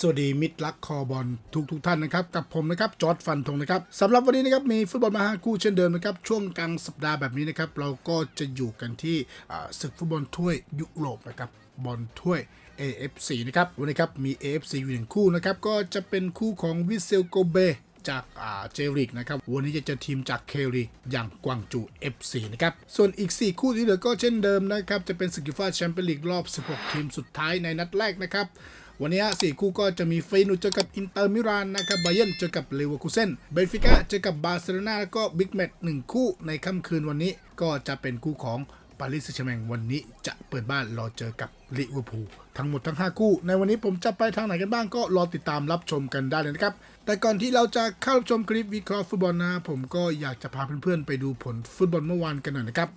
สวัสดีมิตรรักคอบอลทุกทุกท่านนะครับ กับผมนะครับจอร์ดฟันธงนะครับสำหรับวันนี้นะครับมีฟุตบอลมาห้าคู่เช่นเดิมนะครับช่วงกลางสัปดาห์แบบนี้นะครับเราก็จะอยู่กันที่ศึกฟุตบอลถ้วยยุโรปนะครับบอลถ้วย AFC นะครับวันนี้ครับมี AFC อยู่หนึ่งคู่นะครับก็จะเป็นคู่ของวิเซลโกเบจากเจริกนะครับ วันนี้จะเจอทีมจากเคริกอย่างกวางจู FC นะครับ ส่วนอีก 4 คู่ที่เหลือก็เช่นเดิมนะครับ จะเป็นสกิฟ้าแชมเปี้ยนลีกรอบ 16 ทีมสุดท้ายในนัดแรกนะครับ วันนี้สี่คู่ก็จะมีเฟยนูเจอกับอินเตอร์มิรานนะครับไบเยนเจอกับเลเวอร์คูเซนเบนฟิก้าเจอกับบาร์เซโลนาแล้วก็บิ๊กแมตช์หนึ่งคู่ในค่ำคืนวันนี้ก็จะเป็นคู่ของปารีสแซงแชร์แมงวันนี้จะเปิดบ้านรอเจอกับลิเวอร์พูลทั้งหมดทั้ง 5 คู่ ในวันนี้ผมจะไปทางไหนกันบ้างก็รอติดตามรับชมกันได้เลยนะครับ แต่ก่อนที่เราจะเข้ารับชมคลิปวิเคราะห์ฟุตบอลนะผมก็อยากจะพาเพื่อนๆไปดูผลฟุตบอลเมื่อวานกันหน่อยนะครับ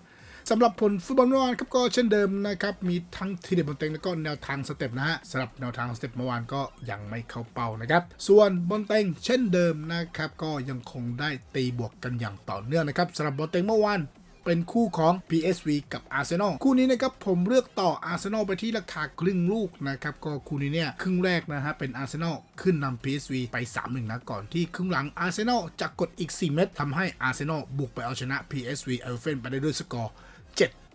สำหรับผลฟุตบอลเมื่อวานครับก็เช่นเดิมนะครับมีทั้งทีเด็ดบนเต็งแล้วก็แนวทางสเต็ปนะฮะสำหรับแนวทางสเต็ปเมื่อวานก็ยังไม่เข้าเป้านะครับส่วนบอลเต็งเช่นเดิมนะครับก็ยังคงได้ตีบวกกันอย่างต่อเนื่องนะครับสำหรับบอลเต็งเมื่อวานเป็นคู่ของ PSV กับ Arsenal คู่นี้นะครับผมเลือกต่อ Arsenal ไปที่ราคาครึ่งลูกนะครับก็คู่นี้เนี่ยครึ่งแรกนะฮะเป็น Arsenal ขึ้นนำ PSV ไป 3-1นะก่อนที่ครึ่งหลัง Arsenal จะกดอีก 4 เม็ดทำให้ Arsenal บุกไปเอาชนะ PSV เอลเฟนไปได้ด้วยสกอร์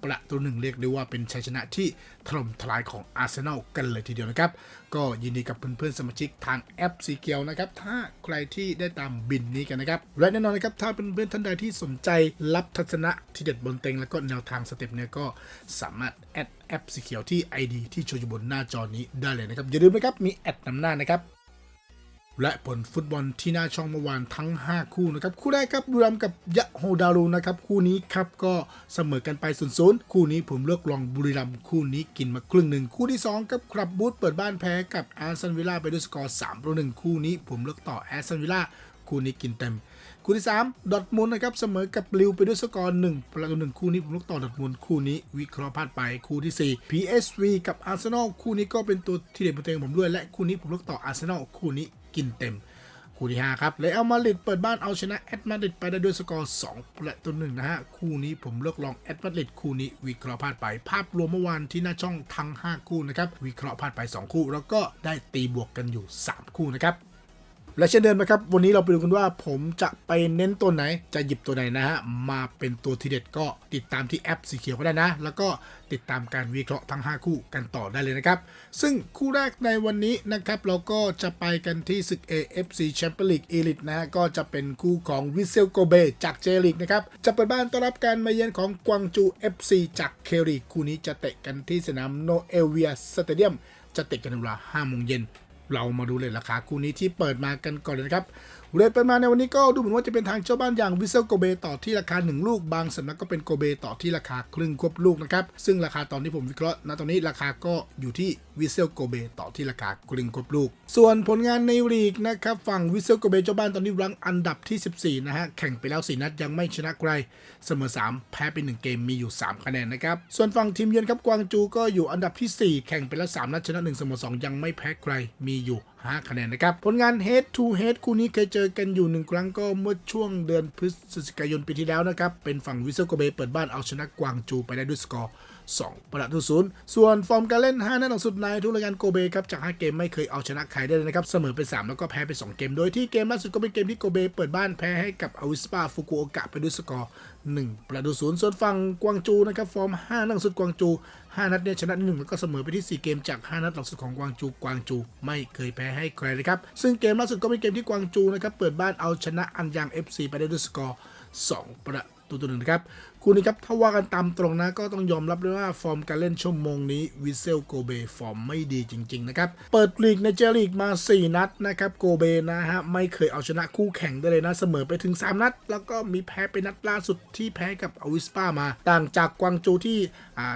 ประตูหนึ่งเรียกได้ว่าเป็นชัยชนะที่ถล่มทลายของอาร์เซนอลกันเลยทีเดียวนะครับ ก็ยินดีกับเพื่อนๆสมาชิกทางแอปสีเกียวนะครับ ถ้าใครที่ได้ตามบินนี้กันนะครับ และแน่นอนนะครับ ถ้าเป็นเพื่อนท่านใดที่สนใจรับทัศนะที่เด็ดบนเต็ง แล้วก็แนวทางสเต็ปเนี่ยก็สามารถแอดแอปสีเขียวที่ ID ที่โชว์อยู่บนหน้าจอนี้ได้เลยนะครับอย่าลืมนะครับมีแอดนำหน้านะครับ และผลฟุตบอลที่น่าช่องเมื่อวานทั้ง 5 คู่นะครับ คู่แรกครับบุรีรัมย์กับยะโฮดารูนะครับ คู่นี้ครับก็เสมอกันไป0ูนย์คู่นี้ผมเลือกลองบุรีรัมย์คู่นี้กินมาครึ่งหนึ่งคู่ที่2ครับครับบูธเปิดบ้านแพ้กับแอสตันวิลล่าไปด้วยสกอร์3ต่อ1คู่นี้ผมเลือกต่อแอสตันวิลล่าคู่นี้กินเต็ม คู่ที่ 3 ดอทมุนนะครับเสมอกับลิวไปด้วยสกอร์1ประตูหนึ่งคู่นี้ผมเลือกต่อดอทมุนคู่นี้วิเคราะห์พลาดไปคู่ที่ 4 PSV กับอาร์เซนอลคู่นี้ก็เป็นตัวที่เด่นประเต็งผมด้วยและคู่นี้ผมลือกต่ออาร์เซนอลคู่นี้ กินเต็ม คู่ที่ 5 ครับเลอัลมาดริดเปิดบ้านเอาชนะแอตมาดริดไปได้ด้วยสกอร์2ประตูหนึ่งนะฮะ คู่นี้ผมเลือกลองแอตมาดริดคู่นี้วิเคราะห์พลาดไป ภาพรวมเมื่อวานที่หน้าช่องทั้ง 5 คู่นะครับ วิเคราะห์พลาดไป 2 คู่ แล้วก็ได้ตีบวกกันอยู่ 3 คู่นะครับ และเช่นเดิมนะครับ วันนี้เราไปดูกันว่าผมจะไปเน้นตัวไหน จะหยิบตัวไหนนะฮะ มาเป็นตัวทีเด็ดก็ติดตามที่แอปสีเขียวก็ได้นะ แล้วก็ติดตามการวิเคราะห์ทั้ง 5 คู่กันต่อได้เลยนะครับ ซึ่งคู่แรกในวันนี้นะครับ เราก็จะไปกันที่ศึก AFC Champions League Elite นะฮะ ก็จะเป็นคู่ของวิเซลโกเบจากเจลิกนะครับ จะเปิดบ้านต้อนรับการมาเยือนของกวางจู FC จากเคริกคู่นี้จะเตะกันที่สนามโนเอเวียสเตเดียมจะเตะกันในเวลา5โมงเย็น เรามาดูเลยราคาคู่นี้ที่เปิดมากันก่อนเลยนะครับเรทเปิดมาในวันนี้ก็ดูเหมือนว่าจะเป็นทางเจ้าบ้านอย่างวิเซลโกเบต่อที่ราคา 1 ลูกบางสำนักก็เป็นโกเบต่อที่ราคาครึ่งควบลูกนะครับซึ่งราคาตอนที่ผมวิเคราะห์ณตอนนี้ราคาก็อยู่ที่ วิเซลโกเบต่อที่ราคาครึ่งควบลูก ส่วนผลงานในลีกนะครับฝั่งวิเซลโกเบเจ้าบ้านตอนนี้รั้งอันดับที่ 14 นะฮะ แข่งไปแล้ว 4 นัดยังไม่ชนะใคร เสมอ 3 แพ้ไป 1 เกมมีอยู่ 3 คะแนนนะครับ ส่วนฝั่งทีมเยือนครับกวางจูก็อยู่อันดับที่ 4 แข่งไปแล้ว 3 นัดชนะ1เสมอ2 ยังไม่แพ้ใครมีอยู่ 5 คะแนนนะครับ ผลงาน head to head คู่นี้เคยเจอกันอยู่ 1 ครั้งก็เมื่อช่วงเดือนพฤศจิกายนปีที่แล้วนะครับเป็นฝั่งวิเซลโกเบเปิดบ้านเอาชนะกวางจูไปได้ด้วยสกอร์ 2 ประตูศูนย์ส่วนฟอร์มการเล่น 5 นัดหลังสุดในทุกรายการโกเบครับจาก 5 เกมไม่เคยเอาชนะใครได้เลยนะครับ เสมอไป 3 แล้วก็แพ้ไป 2 เกม โดยที่เกมล่าสุดก็เป็นเกมที่โกเบเปิดบ้านแพ้ให้กับอวิสปาฟุกุโอกะไปด้วยสกอร์ 1 ประตูศูนย์ส่วนฝั่งกวางจูนะครับฟอร์ม 5 นัดหลังสุดกวางจู 5 นัดเนี่ยชนะ1แล้วก็เสมอไปที่ 4 เกมจาก 5 นัดหลังสุดของกวางจูกวางจู ไม่เคยแพ้ให้ใครเลยครับซึ่งเกมล่าสุดก็เป็นเกมที่กวางจูนะครับเปิดบ้านเอาชนะอันยัง FC ไปได้ด้วยสกอร์2ประตูตัวหนึ่งนะครับ คู่นี้ครับถ้าว่ากันตามตรงนะก็ต้องยอมรับเลยว่าฟอร์มการเล่นชั่วโมงนี้วิเซลโกเบฟอร์มไม่ดีจริง ๆ นะครับ เปิดลีกในเจลีกมา 4 นัดนะครับโกเบนะฮะไม่เคยเอาชนะคู่แข่งได้เลยนะ เสมอไปถึง 3 นัด แล้วก็มีแพ้ไปนัดล่าสุดที่แพ้กับอวิสปามา ต่างจากกวางจูที่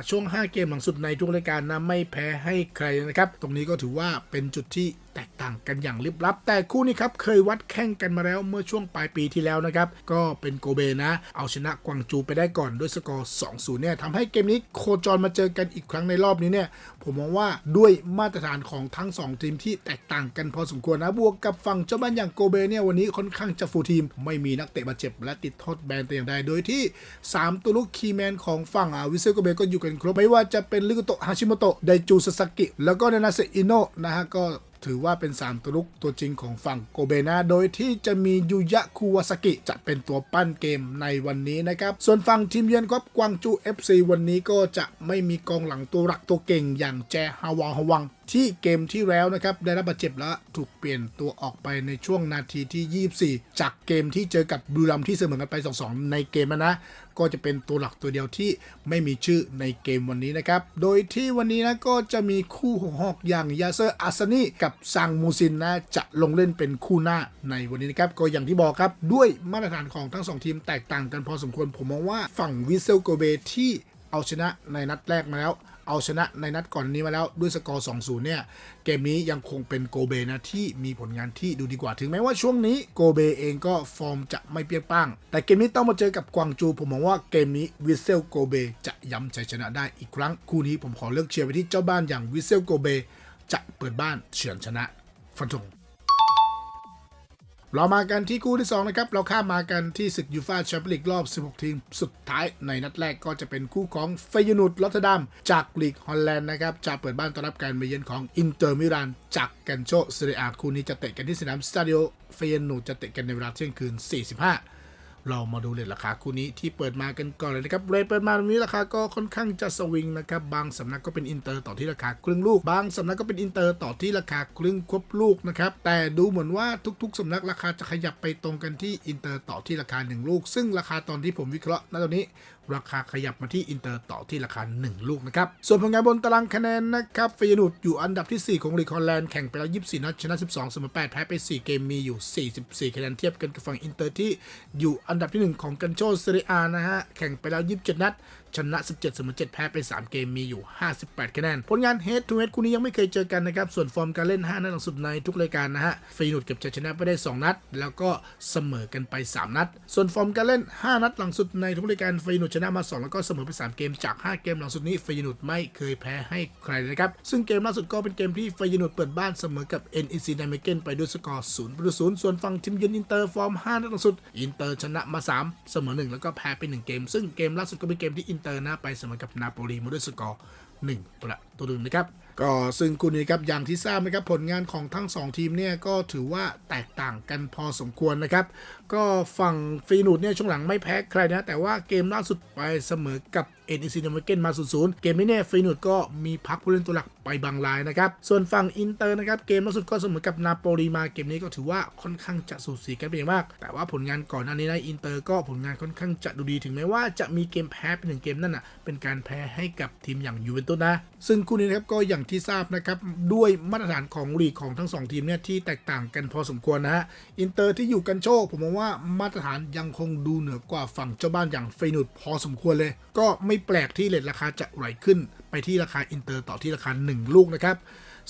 ช่วง 5 เกมหลังสุดในทุกรายการนะไม่แพ้ให้ใครนะครับ ตรงนี้ก็ถือว่าเป็นจุดที่ แตกต่างกันอย่างลิบลับ แต่คู่นี้ครับเคยวัดแข่งกันมาแล้วเมื่อช่วงปลายปีที่แล้วนะครับ ก็เป็นโกเบนะ เอาชนะกวางจูไปได้ก่อนด้วยสกอร์ 2-0 เนี่ยทำให้เกมนี้โคจรมาเจอกันอีกครั้งในรอบนี้เนี่ย ผมมองว่าด้วยมาตรฐานของทั้ง 2 ทีมที่แตกต่างกันพอสมควรนะบวกกับฝั่งเจ้าบ้านอย่างโกเบเนี่ยวันนี้ค่อนข้างจะฟูลทีม ไม่มีนักเตะบาดเจ็บและติดโทษแบนแต่อย่างใดโดยที่ 3 ตัวลูกคีย์แมนของฝั่งอาวิเซโกเบก็อยู่กันครบไม่ว่าจะเป็นลิกุโตะฮาชิโมโตะไดจูซาสกิแล้วก็นานาเซอิโนะนะฮะก็ ถือว่าเป็น 3 ตัวลุกตัวจริงของฝั่งโกเบนาโดยที่จะมียูยะคูวาสกิจะเป็นตัวปั้นเกมในวันนี้นะครับ ส่วนฝั่งทีมเยือนครับกวางจู FC วันนี้ก็จะไม่มีกองหลังตัวหลักตัวเก่งอย่างแจฮาวาฮวัง ที่เกมที่แล้วนะครับได้รับบาดเจ็บและถูกเปลี่ยนตัวออกไปในช่วงนาทีที่ 24 จากเกมที่เจอกับบุรีรัมที่เสมอกันไป 2-2 ในเกมนั้นะก็จะเป็นตัวหลักตัวเดียวที่ไม่มีชื่อในเกมวันนี้นะครับ โดยที่วันนี้นะก็จะมีคู่หัวหอกอย่างยาเซอร์อาซานีกับซังมูซินนะจะลงเล่นเป็นคู่หน้าในวันนี้นะครับก็อย่างที่บอกครับด้วยมาตรฐานของทั้งสองทีมแตกต่างกันพอสมควรผมมองว่าฝั่งวิเซลโกเบที่เอาชนะในนัดแรกมาแล้ว เอาชนะในนัดก่อนนี้มาแล้วด้วยสกอร์ 2-0 เนี่ย เกมนี้ยังคงเป็นโกเบนะที่มีผลงานที่ดูดีกว่า ถึงแม้ว่าช่วงนี้โกเบเองก็ฟอร์มจะไม่เปรี้ยงป้าง แต่เกมนี้ต้องมาเจอกับกวางจู ผมมองว่าเกมนี้วิเซลโกเบจะย้ำชัยชนะได้อีกครั้ง คู่นี้ผมขอเลือกเชียร์ไปที่เจ้าบ้านอย่างวิเซลโกเบจะเปิดบ้านเฉือนชนะฟันธง เรามากันที่คู่ที่ 2 นะครับ เราข้ามมากันที่ศึกยูฟาแชมเปี้ยนลีกรอบ 16 ทีม สุดท้ายในนัดแรกก็จะเป็นคู่ของเฟยนูดลอตเทอร์ดัมจากลีกฮอลแลนด์นะครับ จะเปิดบ้านต้อนรับการมาเยือนของอินเตอร์มิลานจากกันโชเซเรียอาคู่นี้จะเตะกันที่สนามสตาดิโอเฟยนูดจะเตะกันในเวลาเที่ยงคืน 45 เรามาดูเลทราคาคู่นี้ที่เปิดมากันก่อนเลยนะครับเรทเปิดมาตรงนี้ราคาก็ค่อนข้างจะสวิงนะครับบางสำนักก็เป็นอินเตอร์ต่อที่ราคาครึ่งลูก บางสำนักก็เป็นอินเตอร์ต่อที่ราคาครึ่งควบลูกนะครับแต่ดูเหมือนว่าทุกๆสำนักราคาจะขยับไปตรงกันที่อินเตอร์ต่อที่ราคา 1 ลูก ซึ่งราคาตอนที่ผมวิเคราะห์ณตอนนี้ ราคาขยับมาที่อินเตอร์ต่อที่ราคา 1 ลูกนะครับ ส่วนผลงานบนตารางคะแนนนะครับเฟยนูดอยู่อันดับที่ 4 ของลีกฮอลแลนด์แข่งไปแล้ว 24 นัดชนะ 12เสมอ8แพ้ไป 4 เกมมีอยู่ 44 คะแนนเทียบกันกับฝั่งอินเตอร์ที่อยู่อันดับที่ 1 ของกันโชเซเรียอานะฮะแข่งไปแล้ว 27 นัดชนะ 17เสมอ7แพ้ไป 3 เกมมีอยู่ 58 คะแนน ผลงาน head to head คู่นี้ยังไม่เคยเจอกันนะครับ ส่วนฟอร์มการเล่น 5 นัดหลังสุดในทุกรายการนะฮะฟยนูดเก็บชัยชนะไปได้ 2 นัด แล้วก็เสมอกันไป 3 นัด ส่วนฟอร์มการเล่น 5 นัดหลังสุดในทุกรายการฟยนูดชนะมา 2 แล้วก็เสมอไป 3 เกมจาก 5 เกมหลังสุดนี้ฟยนูดไม่เคยแพ้ให้ใครเลยนะครับ ซึ่งเกมล่าสุดก็เป็นเกมที่ฟยนูดเปิดบ้านเสมอกับ NEC n i m e g e n ไปด้วยสกอร์0ประตู0ส่วนฝั่งทีมเยือนอินเตอร์ฟอร์ม5นัดหลังสุด อินเตอร์ชนะมา 3 เสมอ 1 แล้วก็แพ้ไป 1 เกม ซึ่งเกมล่าสุดก็เป็นเกมที่อินเตอร์นะไปเสมอกับนาโปลีมาด้วยสกอร์1ประตูหนึ่งนะครับ ก็ซึ่งคู่นี้ครับอย่างที่ทราบนะครับผลงานของทั้ง 2 ทีมเนี่ยก็ถือว่าแตกต่างกันพอสมควรนะครับ ก็ฝั่งฟีนูดเนี่ยช่วงหลังไม่แพ้ใครนะ แต่ว่าเกมล่าสุดไปเสมอกับ NEC n i m e g e n มา0-0เกมนี้เนี่ยฟีนูดก็มีพักผู้เล่นตัวหลักไปบางรายนะครับ ส่วนฝั่งอินเตอร์นะครับ เกมล่าสุดก็เสมอกับนาโปลีมาเกมนี้ก็ถือว่าค่อนข้างจะสูสีกันเป็นอย่างมาก แต่ว่าผลงานก่อนหน้านี้นะอินเตอร์ก็ผลงานค่อนข้างจะดูดีถึงแม้ว่าจะมีเกมแพ้ไปหนึ่งเกมนั่นน่ะเป็นการแพ้ให้กับทีมอย่างยูเวนตุสนะ ซึ่งคู่นี้นะครับก็อย่างที่ทราบนะครับด้วยมาตรฐานของลีกของทั้งสองทีมเนี่ยที่แตกต่างกันพอสมควรนะฮะอินเตอร์ที่อยู่กันโชคผมมองว่ามาตรฐานยังคงดูเหนือกว่าฝั่งเจ้าบ้านอย่างเฟยนูดพอสมควรเลย ก็ไม่แปลกที่เลทราคาจะไหลขึ้นไปที่ราคาอินเตอร์ต่อที่ราคา 1 ลูกนะครับ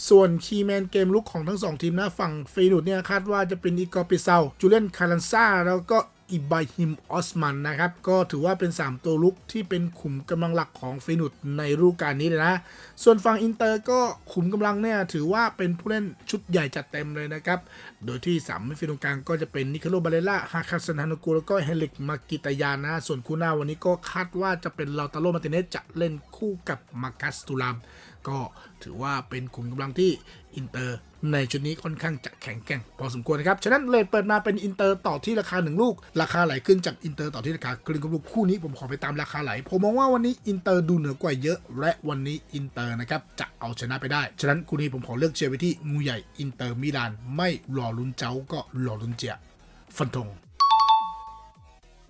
ส่วนคีแมนเกมลุกของทั้ง 2 ทีมนะ ฝั่งเฟยนูดเนี่ยคาดว่าจะเป็นอีกอร์ปิเซาจูเลียนคารันซาแล้วก็ อิบาฮิมออสมันนะครับ ก็ถือว่าเป็น 3 ตัวลุกที่เป็นขุมกำลังหลักของเฟยนูดในฤดูกาลนี้เลยนะ ส่วนฝั่งอินเตอร์ก็ขุมกำลังเนี่ยถือว่าเป็นผู้เล่นชุดใหญ่จัดเต็มเลยนะครับ โดยที่สามมิดฟิลด์ตรงกลางก็จะเป็นนิคโลบาเลล่าฮาคาสนฮานุกูแล้วก็เฮลิกมากิตายานะ ส่วนคู่หน้าวันนี้ก็คาดว่าจะเป็นลาตาโลมาติเนสจะเล่นคู่กับมาคัสตูลามก็ถือว่าเป็นขุมกำลังที่อินเตอร์ ในชุดนี้ค่อนข้างจะแข็งแกร่งพอสมควรนะครับ ฉะนั้นเลทเปิดมาเป็นอินเตอร์ต่อที่ราคา 1 ลูก ราคาไหลขึ้นจากอินเตอร์ต่อที่ราคากลึงลูกคู่นี้ผมขอไปตามราคาไหล ผมมองว่าวันนี้อินเตอร์ดูเหนือกว่าเยอะ และวันนี้อินเตอร์นะครับจะเอาชนะไปได้ ฉะนั้นคู่นี้ผมขอเลือกเชียร์ไปที่งูใหญ่อินเตอร์มิลาน ไม่รอลุ้นเจ้าก็รอลุ้นเจียฟันธง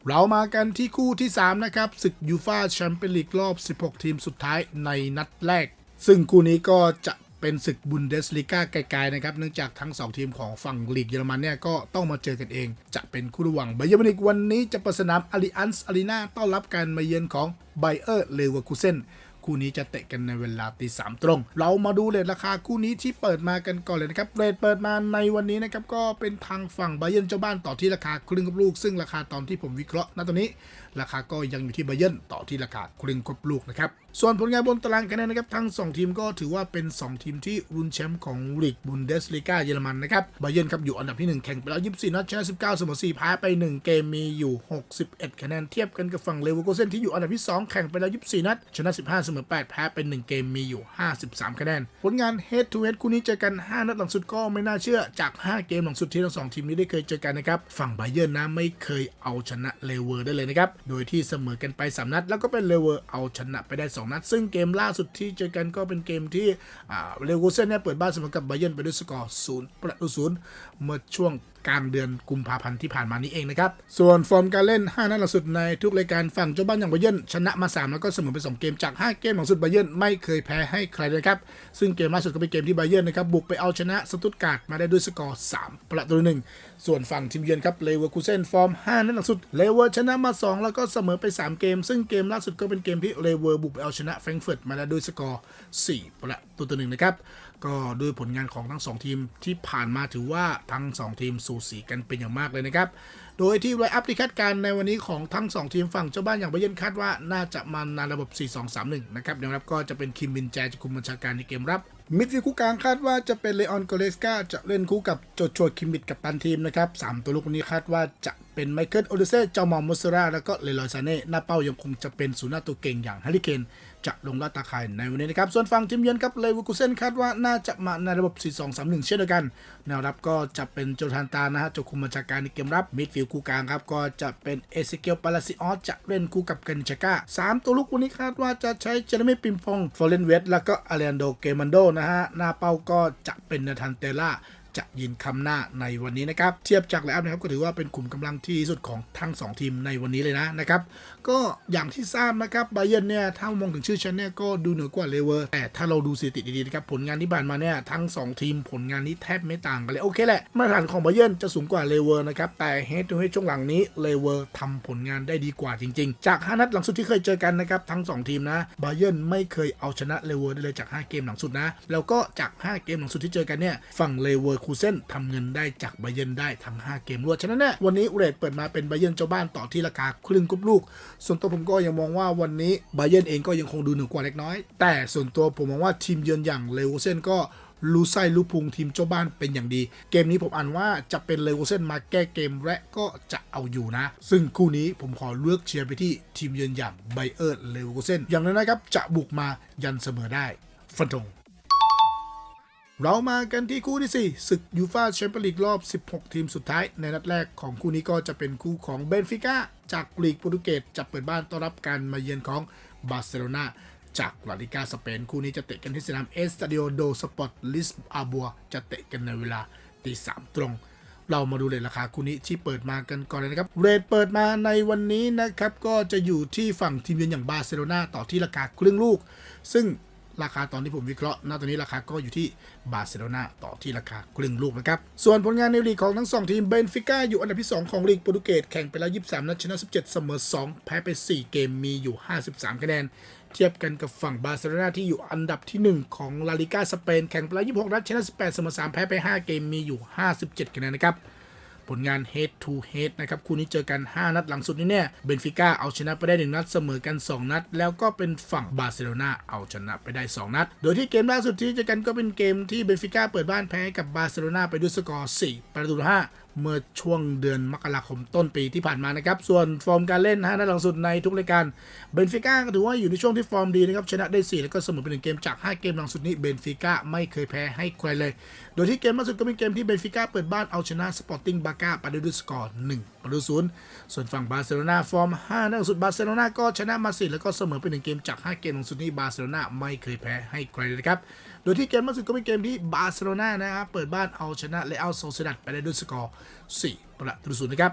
เรามากันที่คู่ที่ 3 นะครับศึกยูฟาแชมเปี้ยนลีกรอบ 16 ทีมสุดท้ายในนัดแรก ซึ่งคู่นี้ก็จะ เป็นศึกบุนเดสลีกาไกลๆนะครับ เนื่องจากทั้ง 2 ทีมของฝั่งลีกเยอรมันเนี่ยก็ต้องมาเจอกันเอง จะเป็นคู่ระหว่างไบเยอร์มินิกวันนี้จะปิดสนามอาริอันส์อารีนาต้อนรับการมาเยือนของไบเออร์เลเวอร์คูเซนคู่นี้จะเตะกันในเวลาตีสามตรง เรามาดูเรทราคาคู่นี้ที่เปิดมากันก่อนเลยนะครับ เรทเปิดมาในวันนี้นะครับ ก็เป็นทางฝั่งไบเยร์นเจ้าบ้านต่อที่ราคาครึ่งกับลูก ซึ่งราคาตอนที่ผมวิเคราะห์ณตอนนี้ ราคาก็ยังอยู่ที่ไบเยนต่อที่ราคาครึ่งกับลูกนะครับ ส่วนผลงานบนตารางคะแนนนะครับ ทั้ง 2 ทีมก็ถือว่าเป็น 2 ทีมที่รุนแชมป์ของลีกบุนเดสลีกาเยอรมันนะครับบเยนครับอยู่อันดับที่ 1 แข่งไปแล้ว 24 นัดชนะ19เสมอ4แพ้ไป 1 เกมมีอยู่ 61 คะแนนเทียบกันกับฝั่งเลเวอร์โกเซนที่อยู่อันดับที่ 2 แข่งไปแล้ว 24 นัดชนะ 15เสมอ8แพ้ไป 1 เกมมีอยู่ 53 คะแนนผลงาน head to head คู่นี้เจอกัน 5 นัดหลังสุดก็ไม่น่าเชื่อจาก 5 เกมหลังสุดที่ทั้งสองทีมนี้ได้เคยเจอกันนะครับฝั่งบเยนนะไม่เคยเอาชนะเลเวอร์ได้เลยนะครับโดยที่เสมอกันไป 3 นัด แล้วก็เป็นเลเวอร์เอาชนะไปได้ 2 นัด ซึ่งเกมล่าสุดที่เจอกันก็เป็นเกมที่เลเวอร์เซนเนี่ยเปิดบ้านเสมอกับไบเยนไปด้วยสกอร์0ประตูศูนย์เมื่อช่วง กลางเดือนกุมภาพันธ์ที่ผ่านมานี้เองนะครับ ส่วนฟอร์มการเล่น 5 นัดลังสุดในทุกรายการฝั่งเจ้าบ้านอย่างบาเยินชนะมา 3 แล้วก็เสมอไป 2 เกมจาก 5 เกมหลังสุดบาเยินไม่เคยแพ้ให้ใครเลยครับ ซึ่งเกมล่าสุดก็เป็นเกมที่บาเยินนะครับบุกไปเอาชนะสตุตการ์ดมาได้ด้วยสกอร์ 3 ประตูหนึ่งส่วนฝั่งทีมเยือนครับเลเวอร์คูเซนฟอร์ม 5 นัดลังสุดเลเวอร์ชนะมา 2 แล้วก็เสมอไป 3 เกม ซึ่งเกมล่าสุดก็เป็นเกมที่เลเวอร์บุกไปเอาชนะแฟรงก์เฟิร์ตมาได้ด้วยสกอร์ 4 ประตูต่อหนึ่งนะครับก็ด้วยผลงานของทั้ง 2 ทีมที่ผ่านมาถือว่าทั้ง 2 ทีมสูสีกันเป็นอย่างมากเลยนะครับ โดยที่ไลอัพที่คาดการในวันนี้ของทั้ง 2 ทีมฝั่งเจ้าบ้านอย่างบาเยนคาดว่าน่าจะมาในระบบ 4-2-3-1 นะครับอย่างรับก็จะเป็นคิมบินแจจะคุมบัญชาการในเกมรับมิดฟิลด์คู่กลางคาดว่าจะเป็นเลออนโกเลสกาจะเล่นคู่กับโจโฉคิมมิดกับตันทีมนะครับสามตัวลูกนี้คาดว่าจะเป็นไมเคิลโอดิเซ่เจ้ามอมมุสซาร่าแล้วก็เลลอยซาเน่หน้าเป้ายังคงจะเป็นศูนย์หน้าตัวเก่งอย่างฮาริเคน จะลงลาดตาข่ายในวันนี้นะครับ ส่วนฝั่งทีมเยือนครับเลวูกุเซนคาดว่าน่าจะมาในระบบ 4-2-3-1 เช่นเดียวกัน แนวรับก็จะเป็นโจทานตานะฮะจ้าคุมบัญชาการในเกมรับมิดฟิลด์คู่กลางครับ ก็จะเป็นเอเซเกียลปาลาซิออสจะเล่นคู่กับกันชาก้าสามตัวลูกวันนี้คาดว่าจะใช้เจเรมีปิมพงฟอร์เรนเวสแล้วก็อาเลนโดเกมันโดนะฮะหน้าเป้าก็จะเป็นนาธานเตล่า จะยืนคำหน้าในวันนี้นะครับ เทียบจากแล้วนะครับก็ถือว่าเป็นขุมกำลังที่สุดของทั้ง 2 ทีมในวันนี้เลยนะนะครับ ก็อย่างที่ทราบนะครับไบเยร์นเนี่ยถ้ามองถึงชื่อฉันเนี่ยก็ดูเหนือกว่าเลเวอร์แต่ถ้าเราดูสถิติดีๆนะครับผลงานที่ผ่านมาเนี่ยทั้ง 2 ทีมผลงานนี้แทบไม่ต่างกันเลยโอเคแหละมาตรฐานของไบเยร์นจะสูงกว่าเลเวอร์นะครับแต่เฮดทูเฮดช่วงหลังนี้เลเวอร์ทำผลงานได้ดีกว่าจริง ๆ จาก5นัดหลังสุดที่เคยเจอกันนะครับทั้ง 2 ทีมนะไบเยร์นไม่เคยเอาชนะเลเวอร์ได้เลยจาก 5 เกมหลังสุดนะแล้วก็จาก 5 เกมหลังสุดที่เจอกันเนี่ยฝั่งเลเวอร์คูเซนทำเงินได้จากไบเยนได้ทั้ง 5 เกมรวดฉะนั้นเนี่ยวันนี้เรทเปิดมาเป็นไบเยนเจ้าบ้านต่อที่ราคาครึ่งกรุ๊ปลูก ส่วนตัวผมก็ยังมองว่าวันนี้ไบเยนเองก็ยังคงดูเหนือกว่าเล็กน้อย แต่ส่วนตัวผมมองว่าทีมเยือนอย่างเลเวอเซนก็รู้ไส้รู้พุงทีมเจ้าบ้านเป็นอย่างดี เกมนี้ผมอ่านว่าจะเป็นเลเวอเซนมาแก้เกมและก็จะเอาอยู่นะ ซึ่งคู่นี้ผมขอเลือกเชียร์ไปที่ทีมเยือนอย่างไบเออร์เลเวอเซนอย่างนั้นนะครับจะบุกมายันเสมอได้ฟันธง เรามากันที่คู่ที่ 4 ศึกยูฟาแชมเปี้ยนลีกรอบ 16 ทีมสุดท้าย ในนัดแรกของคู่นี้ก็จะเป็นคู่ของเบนฟิก้าจากลีกโปรตุเกสจะเปิดบ้านต้อนรับการมาเยือนของบาร์เซโลนาจากลาลิกาสเปน คู่นี้จะเตะกันที่สนามเอสตาดิโอโดสปอร์ตลิสอาบัวจะเตะกันในเวลาตีสามตรง เรามาดูเลทราคาคู่นี้ที่เปิดมากันก่อนเลยนะครับ เรทเปิดมาในวันนี้นะครับ ก็จะอยู่ที่ฝั่งทีมเยือนอย่างบาร์เซโลนาต่อที่ราคาครึ่งลูก ซึ่ง ราคาตอนที่ผมวิเคราะห์ณตอนนี้ราคาก็อยู่ที่บาร์เซโลนาต่อที่ราคาครึ่งลูกนะครับ ส่วนผลงานในลีกของทั้ง 2 ทีมเบนฟิก้าอยู่อันดับที่ 2 ของลีกโปรตุเกสแข่งไปแล้ว 23 นัดชนะ 17 เสมอ 2 แพ้ไป 4 เกมมีอยู่ 53 คะแนน เทียบกันกับฝั่งบาร์เซโลนาที่อยู่อันดับที่ 1 ของลาลิกาสเปนแข่งไปแล้ว 26 นัดชนะ 18 เสมอ 3 แพ้ไป 5 เกมมีอยู่ 57 คะแนนนะครับ ผลงาน head to head นะครับคู่นี้เจอกัน 5 นัดหลังสุดนี้เนี่ยเบนฟิก้าเอาชนะไปได้ 1 นัดเสมอกัน 2 นัด แล้วก็เป็นฝั่งบาร์เซโลนาเอาชนะไปได้ 2 นัด โดยที่เกมล่าสุดที่เจอกันก็เป็นเกมที่เบนฟิก้าเปิดบ้านแพ้กับบาร์เซโลนาไปด้วยสกอร์4ประตูต่อ5 เมื่อช่วงเดือนมกราคมต้นปีที่ผ่านมานะครับ ส่วนฟอร์มการเล่นนะฮะนัดหลังสุดในทุกรายการเบนฟิก้าก็ถือว่าอยู่ในช่วงที่ฟอร์มดีนะครับชนะได้ 4 แล้วก็เสมอไปหนึ่งเกมจาก 5 เกมหลังสุดนี้เบนฟิก้าไม่เคยแพ้ให้ใครเลย โดยที่เกมล่าสุดก็เป็นเกมที่เบนฟิก้าเปิดบ้านเอาชนะสปอร์ติ้งบาก้าไปด้วยสกอร์1ประตูศูนย์ส่วนฝั่งบาร์เซโลนาฟอร์ม5นัดหลังสุดบาร์เซโลนาก็ชนะมา4แล้วก็เสมอไปหนึ่งเกมจาก 5 เกมหลังสุดนี้บาร์เซโลนาไม่เคยแพ้ให้ใครเลยนะครับ โดยที่เกมล่าสุดก็เป็นเกมที่บาร์เซโลนานะครับเปิดบ้านเอาชนะเลอัลโซเซดัดไปได้ด้วยสกอร์4ประตูศูนย์นะครับ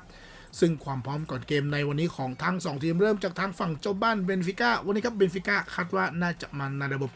ซึ่งความพร้อมก่อนเกมในวันนี้ของทั้ง 2 ทีมเริ่มจากทางฝั่งเจ้าบ้านเบนฟิก้าวันนี้ครับเบนฟิก้าคาดว่าน่าจะมาในระบบ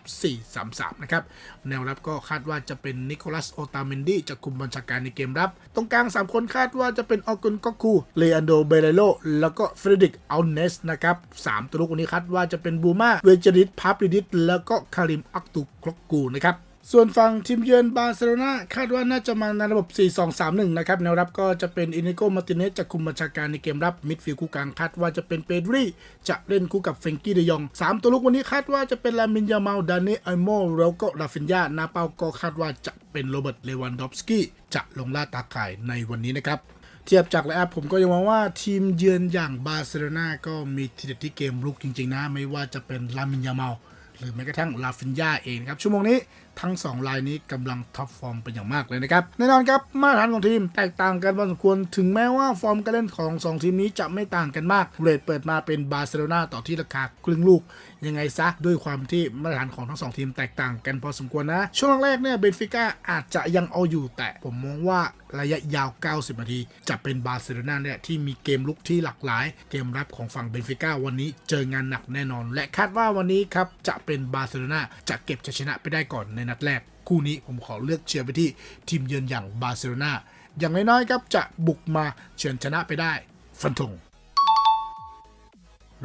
4-3-3 นะครับ แนวรับก็คาดว่าจะเป็นนิโคลัสโอตาเมนดีจะคุมบัญชาการในเกมรับ ตรงกลาง 3 คนคาดว่าจะเป็นออกุนก็คูเลอันโดเบเลโลแล้วก็เฟรดิกอัลเนสนะครับสามตัวลูกวันนี้คาดว่าจะเป็นบูมาเวจริตพาปริดิตแล้วก็คาริมอักตุคลอกกูนะครับ ส่วนฝั่งทีมเยือนบาร์เซโลนาคาดว่าน่าจะมาในระบบ 4-2-3-1 นะครับ แนวรับก็จะเป็นอินิโกมาร์ติเนสจากคุมบัญชาการในเกมรับ มิดฟิลด์คู่กลางคาดว่าจะเป็นเปดรี่จะเล่นคู่กับเฟงกี้เดยอง 3 ตัวลุกวันนี้คาดว่าจะเป็นลามินยาเมาลดานเนไอโมแล้วก็ลาฟินยานาเปาก็คาดว่าจะเป็นโรเบิร์ตเลวันดอฟสกี้จะลงล่าตาข่ายในวันนี้นะครับเทียบจากไลน์อัพผมก็ยังมองว่าทีมเยือนอย่างบาร์เซโลนาก็มีทีเด็ดที่เกมลุกจริงๆนะไม่ว่าจะเป็นลามินยาเมาลหรือแม้กระทั่งลาฟินยาเองครับชั่วโมงนี้ ทั้ง 2 ลายนี้กำลังท็อปฟอร์มเป็นอย่างมากเลยนะครับ แน่นอนครับมาตรฐานของทีมแตกต่างกันพอสมควรถึงแม้ว่าฟอร์มการเล่นของ 2 ทีมนี้จะไม่ต่างกันมากเรทเปิดมาเป็นบาร์เซโลนาต่อที่ราคาครึ่งลูก ยังไงซะด้วยความที่มาตรฐานของทั้งสองทีมแตกต่างกันพอสมควรนะ ช่วงแรกเนี่ยเบนฟิก้าอาจจะยังเอาอยู่แต่ผมมองว่าระยะยาว 90 นาที จะเป็นบาร์เซโลนาเนี่ยที่มีเกมลุกที่หลากหลาย เกมรับของฝั่งเบนฟิก้าวันนี้เจองานหนักแน่นอน และคาดว่าวันนี้ครับจะเป็นบาร์เซโลนาจะเก็บชัยชนะไปได้ก่อนในนัดแรก คู่นี้ผมขอเลือกเชียร์ไปที่ทีมเยือนอย่างบาร์เซโลนาอย่างน้อยๆครับจะบุกมาเฉือนชนะไปได้ ฟันธง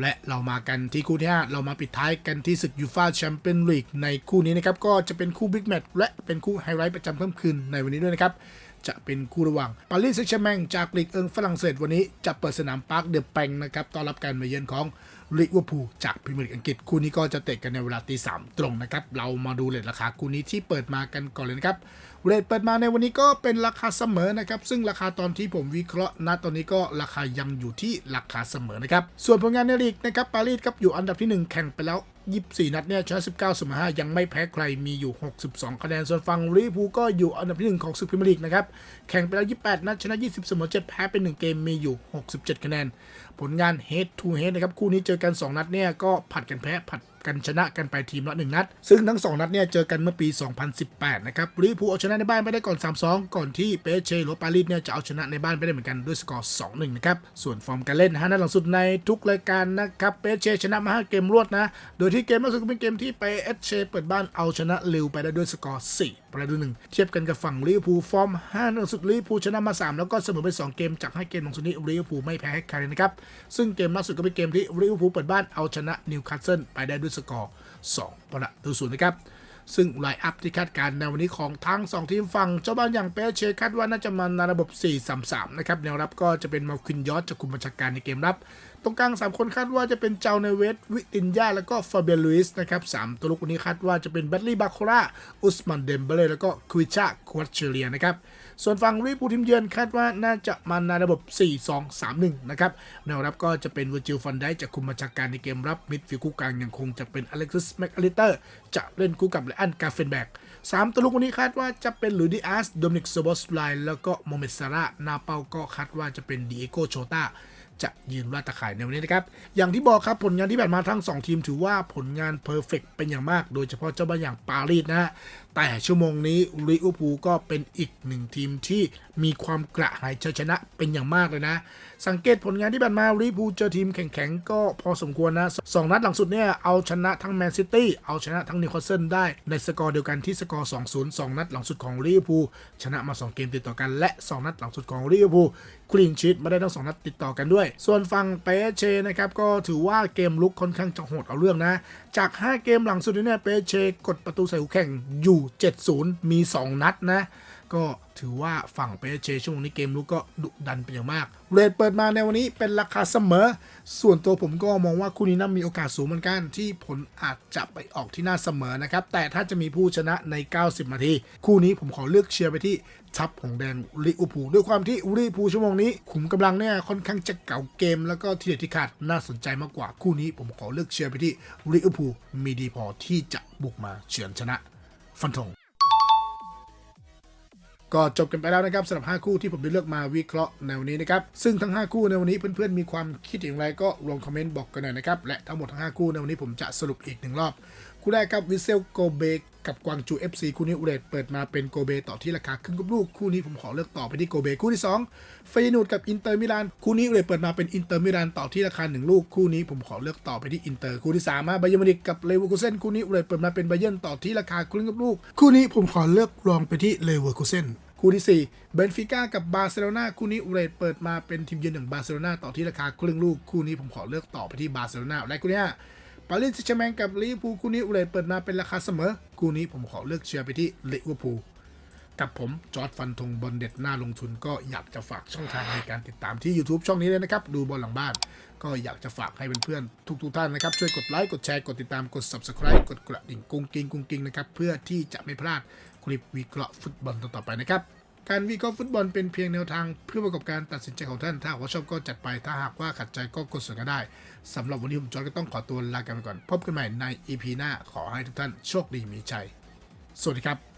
และเรามากันที่คู่ที่ 5 เรามาปิดท้ายกันที่ศึกยูฟาแชมเปี้ยนลีกในคู่นี้นะครับ ก็จะเป็นคู่บิ๊กแมตช์และเป็นคู่ไฮไลท์ประจำเพิ่มคืนในวันนี้ด้วยนะครับ จะเป็นคู่ระหว่างปารีสแซงต์แชร์แมงจากลีกเอิงฝรั่งเศสวันนี้จะเปิดสนามปาร์คเดอะแปงนะครับต้อนรับการมาเยือนของ ลิเวอร์พูลจากพรีเมียร์ลีกอังกฤษคู่นี้ก็จะเตะกันในเวลาตีสามตรงนะครับ เรามาดูเลทราคาคู่นี้ที่เปิดมากันก่อนเลยนะครับเรทเปิดมาในวันนี้ก็เป็นราคาเสมอนะครับ ซึ่งราคาตอนที่ผมวิเคราะห์ณตอนนี้ก็ราคายังอยู่ที่ราคาเสมอนะครับ ส่วนผลงานในลีกนะครับปารีสครับอยู่อันดับที่ 1 แข่งไปแล้ว24 นัดเนี่ยชนะ19เสมอ5ยังไม่แพ้ใครมีอยู่ 62 คะแนน ส่วนฝั่งลิเวอร์พูลก็อยู่อันดับที่ 1 ของศึกพรีเมียร์ลีกนะครับ แข่งไปแล้ว 28 นัดชนะ 20 เสมอ 7 แพ้เป็น 1 เกมมีอยู่ 67 คะแนน ผลงาน head to head นะครับ คู่นี้เจอกัน 2 นัดเนี่ยก็ผัดกันแพ้ผัดกันชนะกันไปทีมละ 1 นัด ซึ่งทั้ง 2 นัดเนี่ยเจอกันเมื่อปี 2018 นะครับลิเวอร์พูลเอาชนะในบ้านไปได้ก่อน 3-2 ก่อนที่เปเชหรือปารีสเนี่ยจะเอาชนะในบ้านไปได้เหมือนกันด้วยสกอร์ 2-1 นะครับ ส่วนฟอร์มการเล่น5นัดหลังสุดในทุกรายการนะครับเปเชชนะมา5เกมรวดนะโดยที่เกมล่าสุดก็เป็นเกมที่ไปเอชเปิดบ้านเอาชนะลิวไปได้ด้วยสกอร์ 4 ประตูหนึ่งเทียบกันกับฝั่งลิเวอร์พูลฟอร์ม5นัดหลังสุดลิเวอร์พูลชนะมา 3 แล้วก็เสมอไป 2 เกมจาก 5 เกมหลังสุนี้ลิเวอร์พูลไม่แพ้ใครเลยนะครับ ซึ่งเกมล่าสุดก็เป็นเกมที่ลิเวอร์พูลเปิดบ้านเอาชนะนิวคาสเซิลไปได้ด้วยสกอร์ 2 ประตูศูนย์นะครับ ซึ่งไลน์อัพที่คาดการณ์ในวันนี้ของทั้ง 2 ทีมฝั่งเจ้าบ้านอย่างเปเชคาดว่าน่าจะมาในระบบ 4-3-3 นะครับแนวรับก็จะเป็นมาคินยอสจากคุมบัญชาการในเกมรับ ตรงกลาง 3 คนคาดว่าจะเป็นเจ้าเนเวสวิตินยาแล้วก็ฟาเบียลุยส์นะครับสามตัวลุกวันนี้คาดว่าจะเป็นแบตลี่บาโคราอุสมันเดมเบเล่แล้วก็ควิชาควอตเชเลียนะครับ ส่วนฝั่งลิปูทีมเยือนคาดว่าน่าจะมาในระบบ 4-2-3-1 นะครับแนวรับก็จะเป็นเวอร์จิลฟันได้จากคุมบัญชาการในเกมรับมิดฟิลด์คู่กลางยังคงจะเป็นอเล็กซิสแมคอลิเตอร์จะเล่นคู่กับเลอันกาเฟนแบกสามตัวลุกวันนี้คาดว่าจะเป็นหลุยดิอาสโดมินิกโซบอสไลแล้วก็โมเมดซาร่านาเปาก็คาดว่าจะเป็นดีเอโกโชตา จะยืนล่าตะข่ายในวันนี้นะครับ อย่างที่บอกครับผลงานที่ผ่านมาทั้ง 2 ทีมถือว่าผลงานเพอร์เฟกเป็นอย่างมากโดยเฉพาะเจ้าบ้านอย่างปารีสนะฮะ แต่ชั่วโมงนี้ลิเวอร์พูลก็เป็นอีกหนึ่งทีมที่มีความกระหายชัยชนะเป็นอย่างมากเลยนะ สังเกตผลงานที่ผ่านมาลิเวอร์พูลเจอทีมแข็งๆก็พอสมควรนะสองนัดหลังสุดเนี่ยเอาชนะทั้งแมนซิตี้เอาชนะทั้งนิวคาสเซิลได้ในสกอร์เดียวกันที่สกอร์2-0 2นัดหลังสุดของลิเวอร์พูลชนะมา 2 เกมติดต่อกันและ 2 นัดหลังสุดของลิเวอร์พูล คลีนชีตมาได้ทั้งสองนัดติดต่อกันด้วย ส่วนฝั่งเปเชนะครับก็ถือว่าเกมลุกค่อนข้างจะโหดเอาเรื่องนะ จาก 5 เกมหลังสุดนี้เนี่ยเปเชกดประตูใส่คู่แข่งอยู่ 7-0 มี 2 นัดนะ ก็ถือว่าฝั่งเปเชช่วงนี้เกมลุกก็ดุดันเป็นอย่างมาก เรทเปิดมาในวันนี้เป็นราคาเสมอ ส่วนตัวผมก็มองว่าคู่นี้น่ามีโอกาสสูงเหมือนกันที่ผลอาจจะไปออกที่หน้าเสมอนะครับ แต่ถ้าจะมีผู้ชนะใน 90 นาที คู่นี้ผมขอเลือกเชียร์ไปที่ทัพของแดงลิอร์พูด้วยความที่ลิอร์พูชั่วโมงนี้ขุมกำลังเนี่ยค่อนข้างจะเก่าเกม แล้วก็ทีเด็ดที่ขาดน่าสนใจมากกว่าคู่นี้ผมขอเลือกเชียร์ไปที่ลิอร์พูมีดีพอที่จะบุกมาเฉือนชนะ ฟันธง ก็จบกันไปแล้วนะครับสำหรับ 5 คู่ที่ผมได้เลือกมาวิเคราะห์ในวันนี้นะครับ ซึ่งทั้ง 5 คู่ในวันนี้เพื่อนๆมีความคิดอย่างไรก็ลงคอมเมนต์บอกกันหน่อยนะครับ และทั้งหมดทั้ง 5 คู่ในวันนี้ผมจะสรุปอีกหนึ่งรอบ คู่แรกครับวิเซลโกเบ กับกวางจู FC คู่นี้อุเรตเปิดมาเป็นโกเบต่อที่ราคาครึ่งกับลูกคู่นี้ผมขอเลือกต่อไปที่โกเบคู่ที่2เฟยนูดกับอินเตอร์มิลานคู่นี้อุเรตเปิดมาเป็นอินเตอร์มิลานต่อที่ราคา1ลูกคู่นี้ผมขอเลือกต่อไปที่อินเตอร์คู่ที่3มาบาเยอร์มินิกกับเลเวอร์คูเซนคู่นี้อุเรตเปิดมาเป็นบาเยอร์ต่อที่ราคาครึ่งกับลูกคู่นี้ผมขอเลือกรองไปที่เลเวอร์คูเซนคู่ที่4เบนฟิก้ากับบาร์เซโลนาคู่นี้อุเรตเปิดมาเป็นทีมเยือนอย่งบาร์เซโลนาต่อที่ราคาครึ่งลูกคู่นี้ผมขอเลือกต่อไปที่บาร์เซโลนาและคู่นี้ปารีสแซงต์แชร์แมงกับลิเวอร์พูลคู่นี้อุเรตเปิดมาเป็นราคาเสมอ คู่นี้ผมขอเลือกเชียร์ไปที่ลิเวอร์พูลกับผม จอร์ดฟันธงบอลเด็ดหน้าลงทุนก็อยากจะฝากช่องทางในการติดตามที่ YouTube ช่องนี้เลยนะครับ ดูบอลหลังบ้าน ก็อยากจะฝากให้เพื่อนๆทุกๆท่านนะครับ ช่วยกดไลค์ กดแชร์ กดติดตามกด Subscribe กดกระดิ่งกุ้งกิ้งกุ้งกิ้งนะครับ เพื่อที่จะไม่พลาดคลิปวิเคราะห์ฟุตบอลต่อๆไปนะครับ การวิเคราะห์ฟุตบอลเป็นเพียงแนวทางเพื่อประกอบการตัดสินใจของท่าน ถ้าหากว่าชอบก็จัดไป ถ้าหากว่าขัดใจก็กดส่วนก็ได้สำหรับวันนี้ผมจอร์ดก็ต้องขอตัวลากันไปก่อน พบกันใหม่ใน EP หน้าขอให้ทุกท่านโชคดีมีชัย สวัสดีครับ